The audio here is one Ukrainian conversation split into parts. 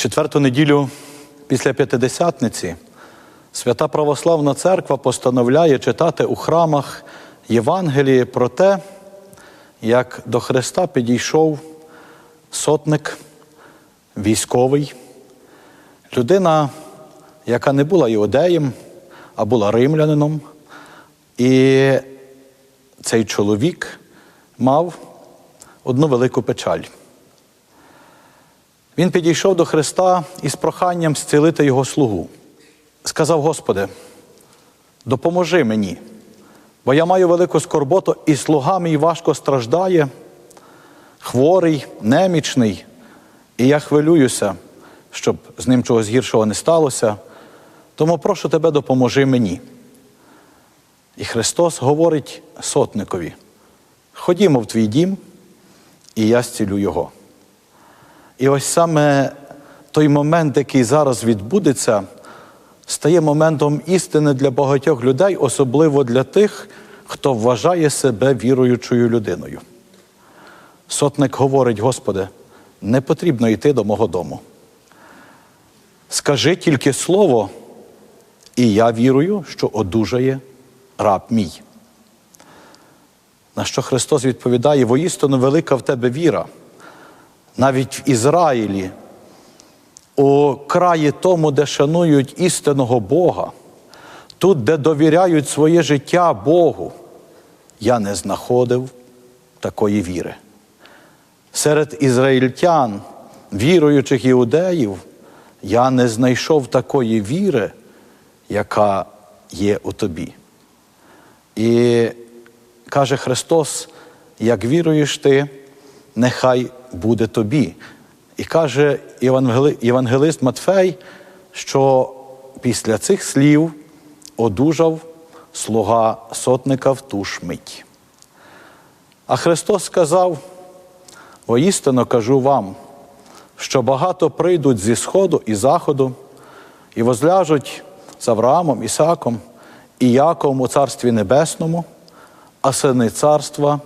Четверту неділю після П'ятидесятниці Свята Православна Церква постановляє читати у храмах Євангелії про те, як до Христа підійшов сотник, військовий, людина, яка не була іудеєм, а була римлянином. І цей чоловік мав одну велику печаль. Він підійшов до Христа із проханням зцілити його слугу. Сказав: Господи, допоможи мені, бо я маю велику скорботу, і слуга мій важко страждає, хворий, немічний, і я хвилююся, щоб з ним чогось гіршого не сталося. Тому прошу тебе, допоможи мені. І Христос говорить сотникові: ходімо в твій дім, і я зцілю його. І ось саме той момент, який зараз відбудеться, стає моментом істини для багатьох людей, особливо для тих, хто вважає себе віруючою людиною. Сотник говорить: Господи, не потрібно йти до мого дому. Скажи тільки слово, і я вірую, що одужає раб мій. На що Христос відповідає: воістину велика в тебе віра. Навіть в Ізраїлі, у краї тому, де шанують істинного Бога, тут, де довіряють своє життя Богу, я не знаходив такої віри. Серед ізраїльтян, віруючих іудеїв, я не знайшов такої віри, яка є у тобі. І каже Христос, як віруєш ти, нехай буде тобі. І каже євангелист Матфей, що після цих слів одужав слуга сотника в ту ж мить. А Христос сказав: воістину кажу вам, що багато прийдуть зі Сходу і Заходу, і возляжуть з Авраамом, Ісаком і Яковом у Царстві Небесному, а сини царства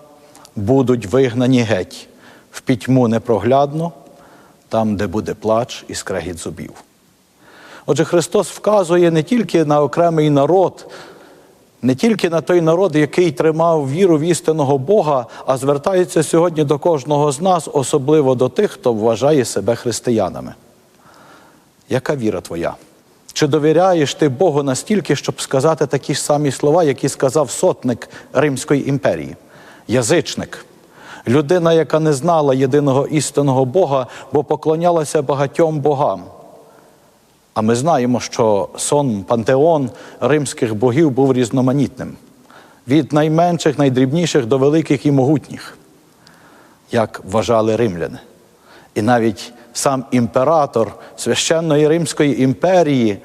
будуть вигнані геть в пітьму непроглядно, там, де буде плач і скрегіт зубів. Отже, Христос вказує не тільки на окремий народ, не тільки на той народ, який тримав віру в істинного Бога, а звертається сьогодні до кожного з нас, особливо до тих, хто вважає себе християнами. Яка віра твоя? Чи довіряєш ти Богу настільки, щоб сказати такі ж самі слова, які сказав сотник Римської імперії, язичник? Людина, яка не знала єдиного істинного Бога, бо поклонялася багатьом богам. А ми знаємо, що сон пантеон римських богів був різноманітним, від найменших, найдрібніших до великих і могутніх, як вважали римляни. І навіть сам імператор священної Римської імперії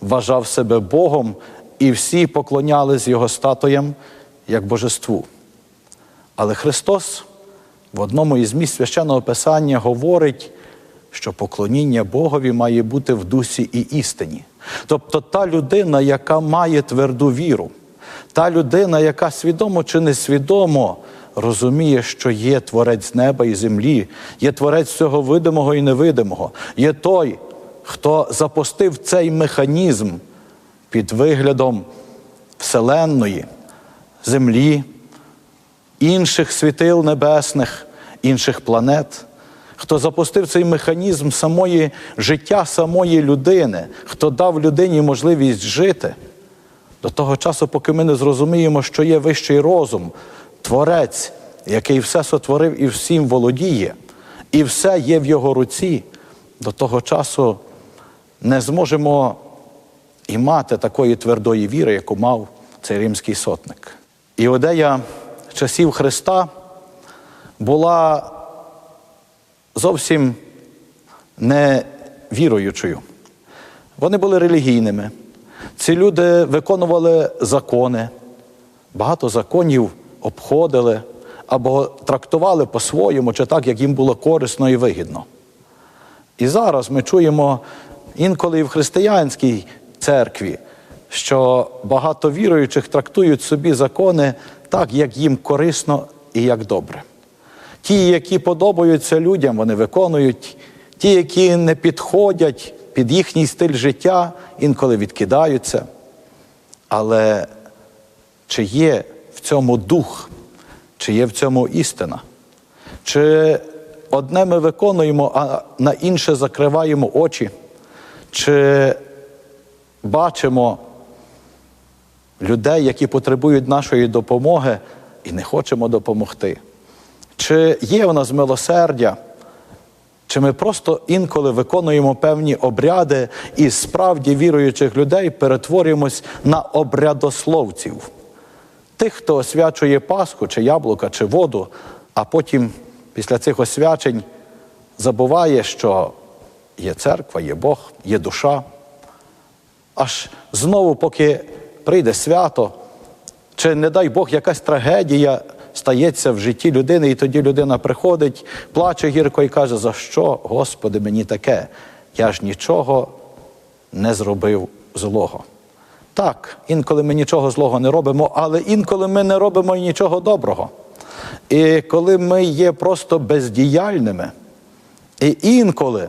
вважав себе Богом, і всі поклонялись його статуям як божеству. Але Христос в одному із місць священного Писання говорить, що поклоніння Богові має бути в дусі і істині. Тобто та людина, яка має тверду віру, та людина, яка свідомо чи несвідомо розуміє, що є творець неба і землі, є творець всього видимого і невидимого, є той, хто запустив цей механізм під виглядом Вселенної, землі інших світил небесних, інших планет, хто запустив цей механізм самої життя самої людини, хто дав людині можливість жити, до того часу, поки ми не зрозуміємо, що є вищий розум, творець, який все сотворив і всім володіє, і все є в його руці, до того часу не зможемо і мати такої твердої віри, яку мав цей римський сотник. Іудея часів Христа була зовсім не віруючою. Вони були релігійними. Ці люди виконували закони, багато законів обходили або трактували по-своєму, чи так, як їм було корисно і вигідно. І зараз ми чуємо інколи і в християнській церкві, що багато віруючих трактують собі закони так, як їм корисно і як добре. Ті, які подобаються людям, вони виконують, ті, які не підходять під їхній стиль життя, інколи відкидаються. Але чи є в цьому дух, чи є в цьому істина? Чи одне ми виконуємо, а на інше закриваємо очі? Чи бачимо людей, які потребують нашої допомоги, і не хочемо допомогти? Чи є в нас милосердя? Чи ми просто інколи виконуємо певні обряди і справді віруючих людей перетворюємось на обрядословців? Тих, хто освячує Пасху, чи яблука, чи воду, а потім після цих освячень забуває, що є церква, є Бог, є душа. Аж знову, поки прийде свято, чи, не дай Бог, якась трагедія стається в житті людини, і тоді людина приходить, плаче гірко і каже, за що, Господи, мені таке? Я ж нічого не зробив злого. Так, інколи ми нічого злого не робимо, але інколи ми не робимо і нічого доброго. І коли ми є просто бездіяльними, і інколи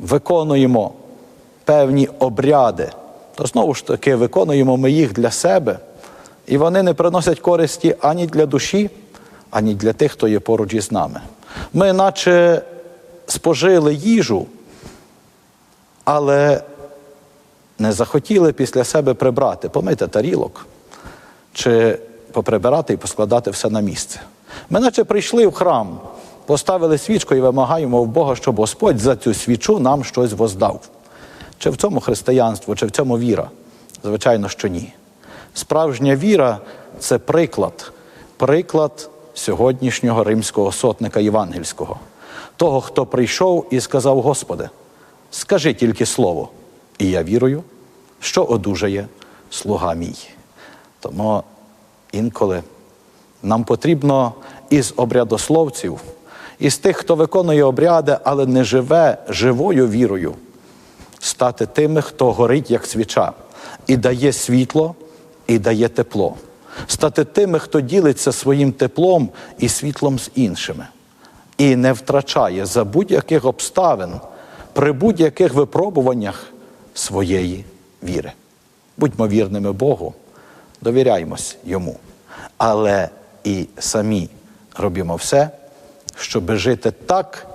виконуємо певні обряди, то знову ж таки виконуємо ми їх для себе, і вони не приносять користі ані для душі, ані для тих, хто є поруч із нами. Ми, наче спожили їжу, але не захотіли після себе прибрати, помити тарілок чи поприбирати і поскладати все на місце. Ми наче прийшли в храм, поставили свічку і вимагаємо в Бога, щоб Господь за цю свічу нам щось воздав. Чи в цьому християнство, чи в цьому віра? Звичайно, що ні. Справжня віра це приклад, приклад сьогоднішнього римського сотника євангельського, того, хто прийшов і сказав: Господи, скажи тільки слово, і я вірую, що одужає слуга мій. Тому інколи нам потрібно із обрядословців, із тих, хто виконує обряди, але не живе живою вірою, стати тими, хто горить, як свіча, і дає світло, і дає тепло. Стати тими, хто ділиться своїм теплом і світлом з іншими, і не втрачає за будь-яких обставин, при будь-яких випробуваннях своєї віри. Будьмо вірними Богу, довіряємось йому, але і самі робимо все, щоб жити так,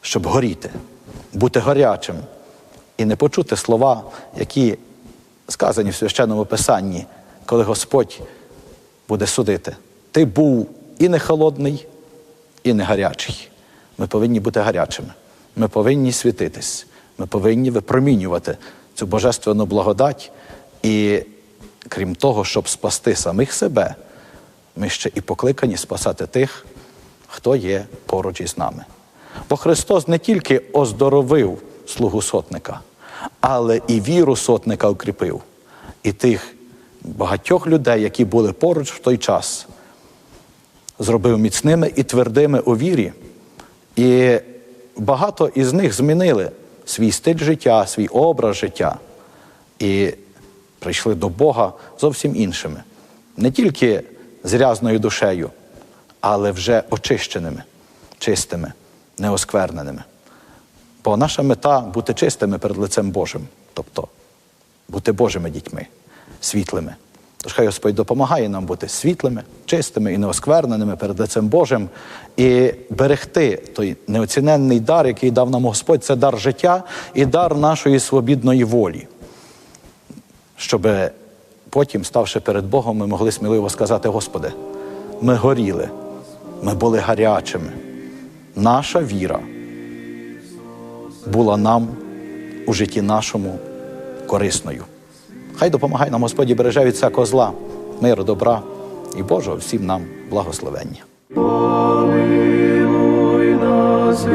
щоб горіти, бути гарячим і не почути слова, які сказані в священному писанні, коли Господь буде судити. Ти був і не холодний, і не гарячий. Ми повинні бути гарячими. Ми повинні світитись. Ми повинні випромінювати цю божественну благодать. І крім того, щоб спасти самих себе, ми ще і покликані спасати тих, хто є поруч із нами. Бо Христос не тільки оздоровив слугу сотника, але і віру сотника укріпив. І тих багатьох людей, які були поруч в той час, зробив міцними і твердими у вірі. І багато із них змінили свій стиль життя, свій образ життя і прийшли до Бога зовсім іншими. Не тільки з рязною душею, але вже очищеними, чистими, неоскверненими. Бо наша мета бути чистими перед лицем Божим, тобто бути Божими дітьми, світлими. Тож хай Господь допомагає нам бути світлими, чистими і неоскверненими перед лицем Божим і берегти той неоціненний дар, який дав нам Господь, це дар життя і дар нашої свобідної волі. Щоб потім, ставши перед Богом, ми могли сміливо сказати: Господи, ми горіли, ми були гарячими. Наша віра була нам у житті нашому корисною. Хай допомагає нам Господь береже від всякого зла, миру, добра і Божого всім нам благословення. Помилуй нас,